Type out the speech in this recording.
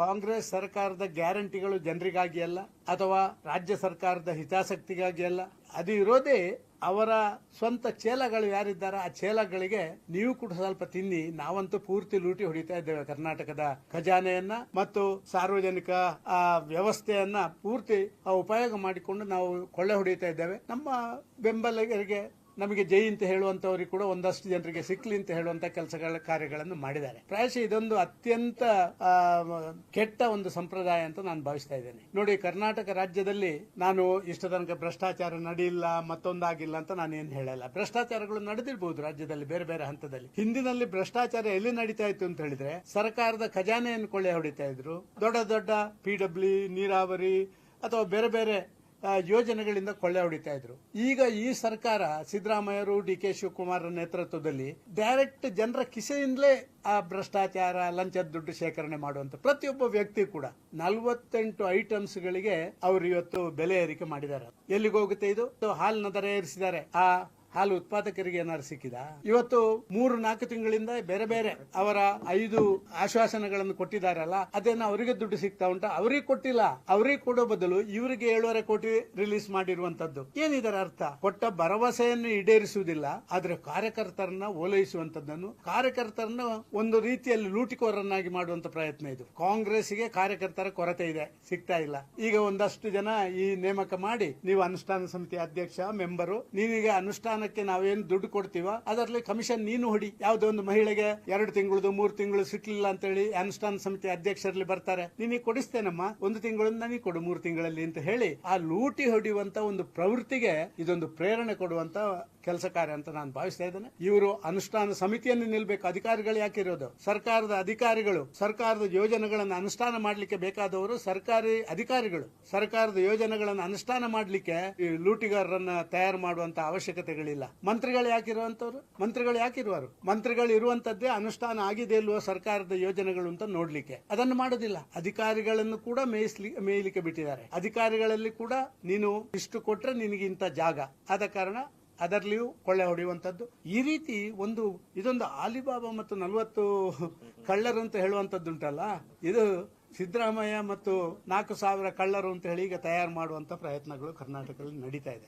ಕಾಂಗ್ರೆಸ್ ಸರ್ಕಾರದ ಗ್ಯಾರಂಟಿಗಳು ಜನರಿಗಾಗಿ ಅಲ್ಲ, ಅಥವಾ ರಾಜ್ಯ ಸರ್ಕಾರದ ಹಿತಾಸಕ್ತಿಗಾಗಿ ಅಲ್ಲ, ಅದು ಇರೋದೇ ಅವರ ಸ್ವಂತ ಚೇಲಗಳು ಯಾರಿದ್ದಾರೆ, ಆ ಚೇಲಗಳಿಗೆ ನೀವು ಕೂಡ ಸ್ವಲ್ಪ ತಿನ್ನಿ. ನಾವಂತೂ ಪೂರ್ತಿ ಲೂಟಿ ಹೊಡಿತಾ ಇದ್ದೇವೆ ಕರ್ನಾಟಕದ ಖಜಾನೆಯನ್ನ ಮತ್ತು ಸಾರ್ವಜನಿಕ ವ್ಯವಸ್ಥೆಯನ್ನ ಪೂರ್ತಿ ಉಪಯೋಗ ಮಾಡಿಕೊಂಡು ನಾವು ಕೊಳ್ಳೆ ಹೊಡಿತಾ ಇದ್ದೇವೆ. ನಮ್ಮ ಬೆಂಬಲಿಗರಿಗೆ ನಮಗೆ ಜೈ ಅಂತ ಹೇಳುವಂತವರಿಗೆ ಕೂಡ ಒಂದಷ್ಟು ಜನರಿಗೆ ಸಿಕ್ಲಿ ಅಂತ ಹೇಳುವಂತ ಕೆಲಸಗಳ ಕಾರ್ಯಗಳನ್ನು ಮಾಡಿದ್ದಾರೆ. ಪ್ರಾಯಶಃ ಇದೊಂದು ಅತ್ಯಂತ ಕೆಟ್ಟ ಒಂದು ಸಂಪ್ರದಾಯ ಅಂತ ನಾನು ಭಾವಿಸ್ತಾ ಇದ್ದೇನೆ. ನೋಡಿ, ಕರ್ನಾಟಕ ರಾಜ್ಯದಲ್ಲಿ ನಾನು ಇಷ್ಟ ತನಕ ಭ್ರಷ್ಟಾಚಾರ ನಡೆಯಿಲ್ಲ, ಮತ್ತೊಂದಾಗಿಲ್ಲ ಅಂತ ನಾನು ಏನು ಹೇಳಲ್ಲ. ಭ್ರಷ್ಟಾಚಾರಗಳು ನಡೆದಿರಬಹುದು ರಾಜ್ಯದಲ್ಲಿ, ಬೇರೆ ಬೇರೆ ಹಂತದಲ್ಲಿ. ಹಿಂದಿನಲ್ಲಿ ಭ್ರಷ್ಟಾಚಾರ ಎಲ್ಲಿ ನಡೀತಾ ಇತ್ತು ಅಂತ ಹೇಳಿದ್ರೆ, ಸರ್ಕಾರದ ಖಜಾನೆಯನ್ನು ಕೊಳ್ಳೆ ಹೊಡಿತಾ ಇದ್ರು. ದೊಡ್ಡ ದೊಡ್ಡ ಪಿ ಡಬ್ಲ್ಯೂ ನೀರಾವರಿ, ಅಥವಾ ಬೇರೆ ಬೇರೆ ಯೋಜನೆಗಳಿಂದ ಕೊಳ್ಳೆ ಹೊಡಿತಾ ಇದ್ರು. ಈಗ ಈ ಸರ್ಕಾರ ಸಿದ್ದರಾಮಯ್ಯರು, ಡಿ ಕೆ ಶಿವಕುಮಾರ್ ನೇತೃತ್ವದಲ್ಲಿ ಡೈರೆಕ್ಟ್ ಜನರ ಕಿಸೆಯಿಂದಲೇ ಆ ಭ್ರಷ್ಟಾಚಾರ ಲಂಚದ ದುಡ್ಡು ಶೇಖರಣೆ ಮಾಡುವಂತ ಪ್ರತಿಯೊಬ್ಬ ವ್ಯಕ್ತಿ ಕೂಡ ನಲವತ್ತೆಂಟು ಐಟಮ್ಸ್ ಗಳಿಗೆ ಅವರು ಇವತ್ತು ಬೆಲೆ ಏರಿಕೆ ಮಾಡಿದ್ದಾರೆ. ಎಲ್ಲಿಗೆ ಹೋಗುತ್ತೆ ಇದು ಹಾಲಿನ ದರ ಏರಿಸಿದ್ದಾರೆ. ಆ ಹಾಲು ಉತ್ಪಾದಕರಿಗೆ ಏನಾದ್ರು ಸಿಕ್ಕಿದ? ಇವತ್ತು ಮೂರು, ನಾಲ್ಕು ತಿಂಗಳಿಂದ ಬೇರೆ ಬೇರೆ ಅವರ ಐದು ಆಶ್ವಾಸನೆಗಳನ್ನು ಕೊಟ್ಟಿದಾರಲ್ಲ ಅದೇನು ಅವರಿಗೆ ದುಡ್ಡು ಸಿಗ್ತಾ ಉಂಟಾ? ಅವರಿಗೆ ಕೊಟ್ಟಿಲ್ಲ. ಅವರಿಗೆ ಕೊಡೋ ಬದಲು ಇವರಿಗೆ ಏಳುವರೆ ಕೋಟಿ ರಿಲೀಸ್ ಮಾಡಿರುವಂತದ್ದು. ಏನಿದರ ಅರ್ಥ? ಕೊಟ್ಟ ಭರವಸೆಯನ್ನು ಈಡೇರಿಸುವುದಿಲ್ಲ, ಆದ್ರೆ ಕಾರ್ಯಕರ್ತರನ್ನ ಓಲೈಸುವಂತದ್ದನ್ನು, ಕಾರ್ಯಕರ್ತರನ್ನ ಒಂದು ರೀತಿಯಲ್ಲಿ ಲೂಟಿಕೋರನ್ನಾಗಿ ಮಾಡುವಂತ ಪ್ರಯತ್ನ ಇದು. ಕಾಂಗ್ರೆಸ್ಗೆ ಕಾರ್ಯಕರ್ತರ ಕೊರತೆ ಇದೆ, ಸಿಗ್ತಾ ಇಲ್ಲ. ಈಗ ಒಂದಷ್ಟು ಜನ ಈ ನೇಮಕ ಮಾಡಿ, ನೀವು ಅನುಷ್ಠಾನ ಸಮಿತಿ ಅಧ್ಯಕ್ಷ, ಮೆಂಬರು, ನೀವೀಗ ಅನುಷ್ಠಾನಕ್ಕೆ ನಾವೇನು ದುಡ್ಡು ಕೊಡ್ತೀವ ಅದರಲ್ಲಿ ಕಮಿಷನ್ ನೀನು ಹೊಡಿ. ಯಾವುದೋ ಒಂದು ಮಹಿಳೆಗೆ ಎರಡು ತಿಂಗಳದು, ಮೂರು ತಿಂಗಳು ಸಿಕ್ಲಿಲ್ಲ ಅಂತ ಹೇಳಿ ಅನುಷ್ಠಾನ ಸಮಿತಿ ಅಧ್ಯಕ್ಷರಲ್ಲಿ ಬರ್ತಾರೆ. ನಿನಗೆ ಕೊಡಿಸ್ತೇನಮ್ಮ? ಒಂದು ತಿಂಗಳು ನನಗೆ ಕೊಡು, ಮೂರು ತಿಂಗಳಲ್ಲಿ ಅಂತ ಹೇಳಿ ಆ ಲೂಟಿ ಹೊಡೆಯುವಂತ ಒಂದು ಪ್ರವೃತ್ತಿಗೆ ಇದೊಂದು ಪ್ರೇರಣೆ ಕೊಡುವಂತ ಕೆಲಸ ಕಾರ್ಯ ಅಂತ ನಾನು ಭಾವಿಸ್ತಾ ಇದ್ದೇನೆ. ಇವರು ಅನುಷ್ಠಾನ ಸಮಿತಿಯನ್ನು ನಿಲ್ಬೇಕು. ಅಧಿಕಾರಿಗಳು ಯಾಕಿರೋದು ಸರ್ಕಾರದ ಅಧಿಕಾರಿಗಳು, ಸರ್ಕಾರದ ಯೋಜನೆಗಳನ್ನು ಅನುಷ್ಠಾನ ಮಾಡಲಿಕ್ಕೆ ಬೇಕಾದವರು ಸರ್ಕಾರಿ ಅಧಿಕಾರಿಗಳು. ಸರ್ಕಾರದ ಯೋಜನೆಗಳನ್ನು ಅನುಷ್ಠಾನ ಮಾಡಲಿಕ್ಕೆ ಈ ಲೂಟಿಗಾರರನ್ನ ತಯಾರು ಮಾಡುವಂತ ಅವಶ್ಯಕತೆಗಳಿಲ್ಲ ಮಂತ್ರಿಗಳು ಯಾಕಿರುವಂತವ್ರು ಮಂತ್ರಿಗಳು ಯಾಕಿರುವರು? ಮಂತ್ರಿಗಳು ಇರುವಂತದ್ದೇ ಅನುಷ್ಠಾನ ಆಗಿದೆ ಇಲ್ವೋ ಸರ್ಕಾರದ ಯೋಜನೆಗಳು ಅಂತ ನೋಡ್ಲಿಕ್ಕೆ. ಅದನ್ನು ಮಾಡೋದಿಲ್ಲ. ಅಧಿಕಾರಿಗಳನ್ನು ಕೂಡ ಮೇಯಿಸ್ಲಿ, ಮೇಯಲಿಕ್ಕೆ ಬಿಟ್ಟಿದ್ದಾರೆ. ಅಧಿಕಾರಿಗಳಲ್ಲಿ ಕೂಡ ನೀನು ಇಷ್ಟು ಕೊಟ್ರೆ ನಿನಗೆ ಇಂಥ ಜಾಗ. ಆದ ಕಾರಣ ಅದರಲ್ಲಿಯೂ ಕೊಳ್ಳೆ ಹೊಡೆಯುವಂಥದ್ದು. ಈ ರೀತಿ ಒಂದು, ಇದೊಂದು ಆಲಿಬಾಬಾ ಮತ್ತು ನಲವತ್ತು ಕಳ್ಳರು ಅಂತ ಹೇಳುವಂಥದ್ದುಂಟಲ್ಲ? ಇದು ಸಿದ್ದರಾಮಯ್ಯ ಮತ್ತು ನಾಲ್ಕು ಸಾವಿರ ಕಳ್ಳರು ಅಂತ ಹೇಳಿ ಈಗ ತಯಾರು ಮಾಡುವಂಥ ಪ್ರಯತ್ನಗಳು ಕರ್ನಾಟಕದಲ್ಲಿ ನಡೀತಾ ಇದೆ.